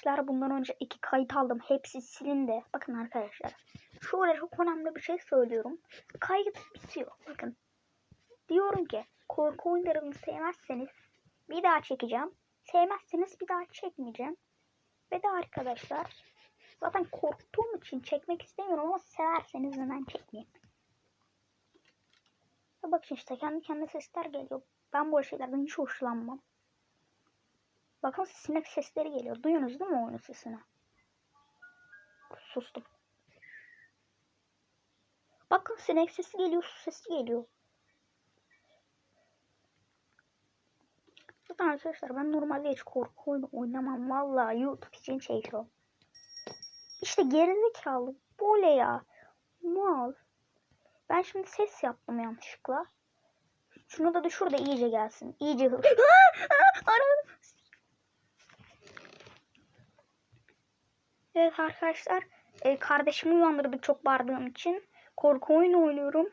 Arkadaşlar bundan önce iki kayıt aldım. Hepsi silindi. Bakın arkadaşlar. Şöyle çok önemli bir şey söylüyorum. Kayıt bitiyor. Bakın. Diyorum ki korku oyunlarını sevmezseniz bir daha çekeceğim. Sevmezseniz bir daha çekmeyeceğim. Ve de arkadaşlar zaten korktuğum için çekmek istemiyorum ama severseniz hemen çekmeyeyim. Bakın işte kendi kendine sesler geliyor. Ben bu şeylerden hiç hoşlanmam. Bakın sinek sesleri geliyor. Duyuyorsunuz değil mi oyunun sesini? Sustum. Bakın sinek sesi geliyor, su sesi geliyor. Zaten arkadaşlar ben normalde hiç korku oyunu oynamam. Vallahi YouTube için çekiyorum. İşte gerizekalı. Böyle ya. Mal. Ben şimdi ses yaptım yanlışlıkla. Şunu da düşür de iyice gelsin. İyice. Aradım. Evet arkadaşlar. e, kardeşimi uyandırdık çok bağırdığım için. Korku oyunu oynuyorum.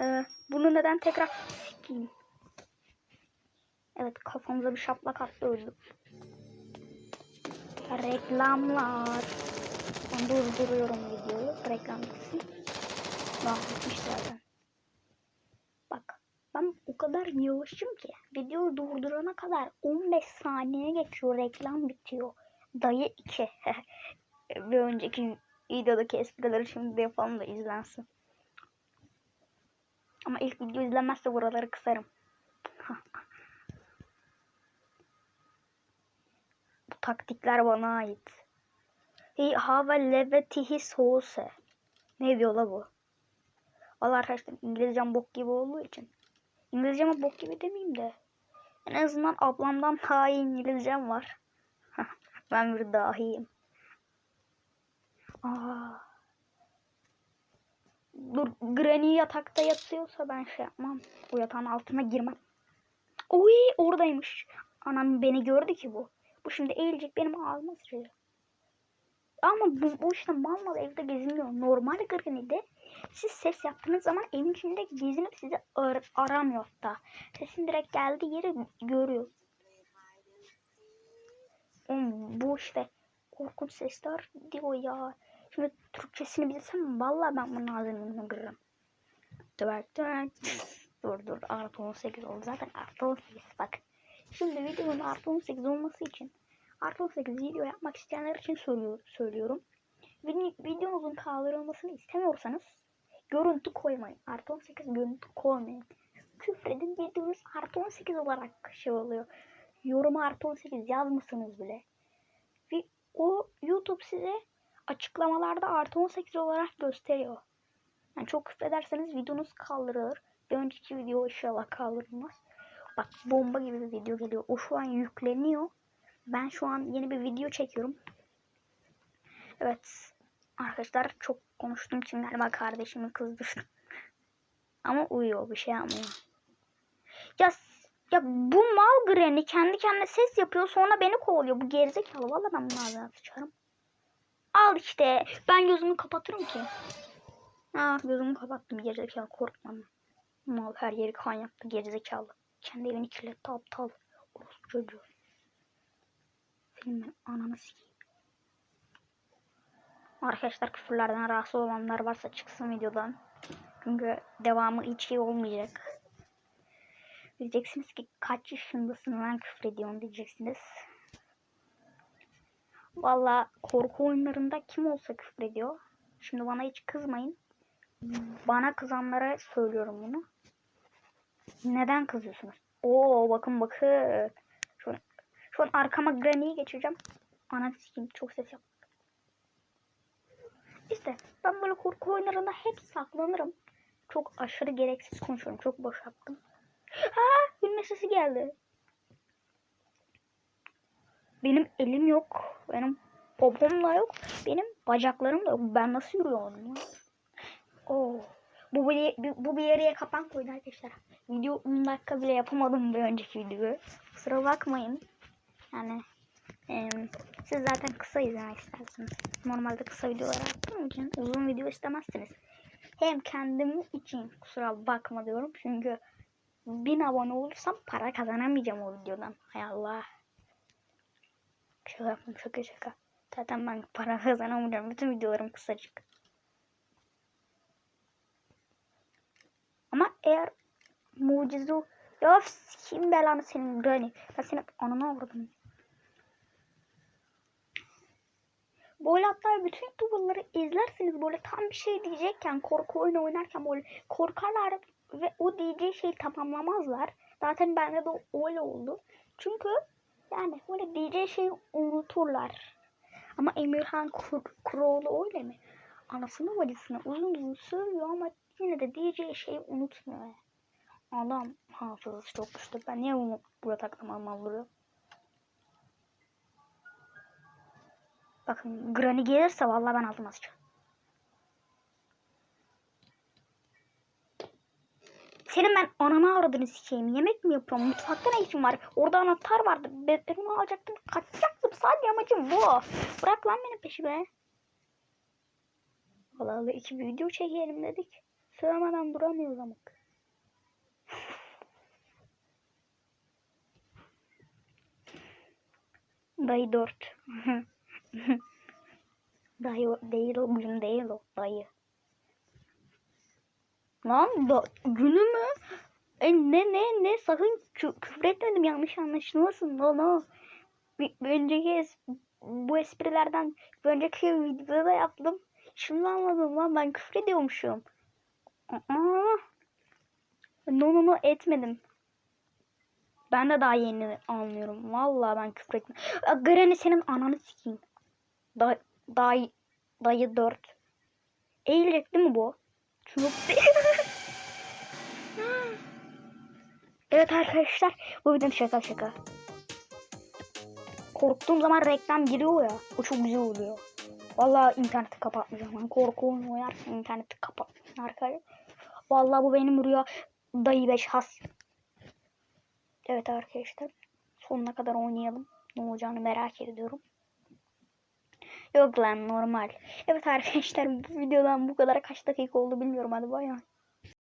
E, bunu neden tekrar sikeyim. Evet kafamıza bir şaplak attı öldüm. Reklamlar. Ben durduruyorum videoyu. Reklam bitsin. Daha bitmiş zaten. Bak ben o kadar yavaşım ki videoyu durdurana kadar 15 saniye geçiyor reklam bitiyor. Dayı 2. bir önceki videodaki esprileri şimdi de yapalım da izlensin. Ama ilk video izlenmezse buraları kısarım. Bu taktikler bana ait. He have levetihi soğuse. Ne diyor la bu? Valla arkadaşlar İngilizcem bok gibi olduğu için. İngilizceme bok gibi demeyeyim de. En azından ablamdan daha iyi İngilizcem var. ben bir dahiyim. Aa. Dur Granny yatakta yatıyorsa ben şey yapmam. Bu yatağın altına girmem. Oy oradaymış. Anam beni gördü ki bu. Bu şimdi eğilecek benim ağzıma sıçrıyor. Ama bu, bu işte mal mal evde geziniyor. Normal Granny'de siz ses yaptığınız zaman evin içinde gezinip sizi ar aramıyor hatta. Sesin direkt geldiği yeri görüyor. Oğlum, bu işte korkunç sesler diyor ya. Şimdi Türkçesini bilsem vallahi ben bunun ağzını kırarım. Dört dört. dur dur artı 18 oldu zaten artı 18 bak. Şimdi videonun artı 18 olması için artı 18 video yapmak isteyenler için söylüyor, söylüyorum. Video, videonuzun kaldırılmasını istemiyorsanız görüntü koymayın. Artı 18 görüntü koymayın. Küfredin videonuz artı 18 olarak şey oluyor. Yoruma artı 18 yazmışsınız bile. Ve o YouTube size açıklamalarda artı 18 olarak gösteriyor. Yani çok küfrederseniz videonuz kaldırılır. Bir önceki video inşallah kaldırılmaz. Bak bomba gibi bir video geliyor. O şu an yükleniyor. Ben şu an yeni bir video çekiyorum. Evet. Arkadaşlar çok konuştuğum için galiba kardeşimi kızdırdım. Ama uyuyor bir şey yapmıyor. Ya ya bu mal Granny kendi kendine ses yapıyor sonra beni kovalıyor. Bu gerizekalı. Valla ben bunu ağzına sıçarım. Al işte. Ben gözümü kapatırım ki. Ah gözümü kapattım. Gerizekalı korkmadım. Mal her yeri kan yaptı. Gerizekalı. Kendi evini kirletti aptal. Orospu çocuğu. Senin ananı sikeyim. Arkadaşlar küfürlerden rahatsız olanlar varsa çıksın videodan. Çünkü devamı hiç iyi olmayacak. Diyeceksiniz ki kaç yaşındasın lan küfür ediyorsun diyeceksiniz. Valla korku oyunlarında kim olsa küfür ediyor. Şimdi bana hiç kızmayın. Bana kızanlara söylüyorum bunu. Neden kızıyorsunuz? Oo bakın bakın. Şu an, şu an arkama Granny'yi geçireceğim. Ana sikeyim çok ses yap. İşte ben böyle korku oyunlarında hep saklanırım. Çok aşırı gereksiz konuşuyorum. Çok boş yaptım. Ha, gülme sesi geldi. Benim elim yok. Benim popom da yok. Benim bacaklarım da yok. Ben nasıl yürüyorum? Oo. Bu bir, bu bir yere kapan koydu arkadaşlar. Video 10 dakika bile yapamadım bir önceki videoyu. Kusura bakmayın. Yani e, siz zaten kısa izlemek istersiniz. Normalde kısa videolar yaptığım için uzun video istemezsiniz. Hem kendim için kusura bakma diyorum. Çünkü 1000 abone olursam para kazanamayacağım o videodan. Hay Allah. Şaka yaptım şaka şaka. Zaten ben para kazanamayacağım. Bütün videolarım kısacık. Ama eğer mucize ya kim belanı senin Granny. Ben senin anana vurdum. Böyle hatta bütün YouTuber'ları izlerseniz böyle tam bir şey diyecekken korku oyunu oynarken böyle korkarlar ve o diyeceği şeyi tamamlamazlar. Zaten bende de öyle oldu. Çünkü yani böyle diyeceği şeyi unuturlar. Ama Emirhan Kur Kuroğlu öyle mi? Anasını bacısını uzun uzun söylüyor ama yine de diyeceği şeyi unutmuyor. Adam hafızası çok güçlü. Ben niye bunu burada taklamam alırım? Bakın Granny gelirse vallahi ben altıma sıçacağım. Senin ben ananı aradığını sikeyim. Yemek mi yapıyorum? Mutfakta ne işin var? Orada anahtar vardı. Ben, ben onu alacaktım. Kaçacaktım. Sadece amacım bu. Bırak lan beni peşime. Allah Allah iki video çekelim dedik. Sığamadan duramıyoruz ama. Dayı dört. dayı değil o gün değil o dayı. Lan da günü mü? E ne ne ne sakın kü küfür etmedim yanlış anlaşılmasın lan o. Bir, bir önceki bu esprilerden önceki videoda da yaptım. Şimdi anladım lan ben küfür ediyormuşum. Aa, no no no etmedim. Ben de daha yeni anlıyorum. Vallahi ben küfür etmedim. Granny senin ananı sikeyim. Da, dayı, dayı dört. Eğilecek değil mi bu? Şunu... evet arkadaşlar bu videonun şaka şaka. Korktuğum zaman reklam giriyor ya. O çok güzel oluyor. Vallahi interneti kapatmayacağım. Ben korku oyunu oynarken interneti kapatmayacağım arkadaşlar. Vallahi bu benim rüya dayı beş has. Evet arkadaşlar. Sonuna kadar oynayalım. Ne olacağını merak ediyorum. Yok lan normal. Evet arkadaşlar bu videodan bu kadar kaç dakika oldu bilmiyorum. Hadi bay bay.